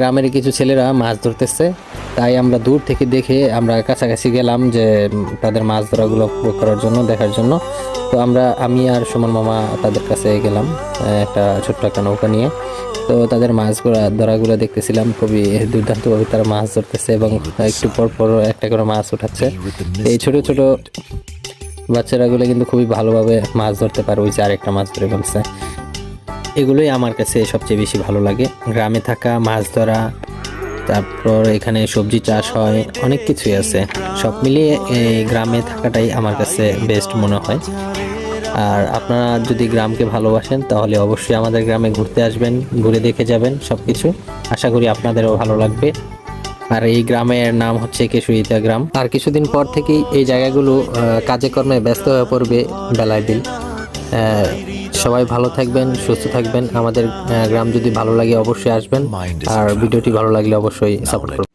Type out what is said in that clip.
গ্রামের কিছু ছেলেরা মাছ ধরতেছে। তাই আমরা দূর থেকে দেখে আমরা কাছাকাছি গেলাম যে তাদের মাছ ধরাগুলো করার জন্য, দেখার জন্য। তো আমরা, আমি আর সুমন মামা তাদের কাছে গেলাম একটা ছোট্ট একটা নৌকা নিয়ে। তো তাদের মাছ ধরাগুলো দেখতেছিলাম, খুবই দুর্দান্তভাবে তারা মাছ ধরতেছে এবং একটু পর পর একটা করে মাছ উঠাচ্ছে। এই ছোট ছোট বাচ্চারাগুলো কিন্তু খুবই ভালোভাবে মাছ ধরতে পারে, ওই যে আরেকটা মাছ ধরে ফেলছে। এগুলোই আমার কাছে সবচেয়ে বেশি ভালো লাগে। গ্রামে থাকা মাছ ধরা তারপর এখানে সবজি চাষ হয় অনেক কিছুই আছে। সব মিলিয়ে এই গ্রামে থাকাটাই আমার কাছে বেস্ট মনে হয়। আর আপনারা যদি গ্রামকে ভালোবাসেন তাহলে অবশ্যই আমাদের গ্রামে ঘুরতে আসবেন ঘুরে দেখে যাবেন সব কিছু আশা করি আপনাদেরও ভালো লাগবে। আর এই গ্রামের নাম হচ্ছে কেশুইতা গ্রাম। আর কিছুদিন পর থেকেই এই জায়গাগুলো কাজে কর্মে ব্যস্ত হয়ে পড়বে বেলায় বিল। আহ, সবাই ভালো থাকবেন সুস্থ থাকবেন। আমাদের গ্রাম যদি ভালো লাগে অবশ্যই আসবেন। আর ভিডিওটি ভালো লাগলে অবশ্যই সাপোর্ট করবেন।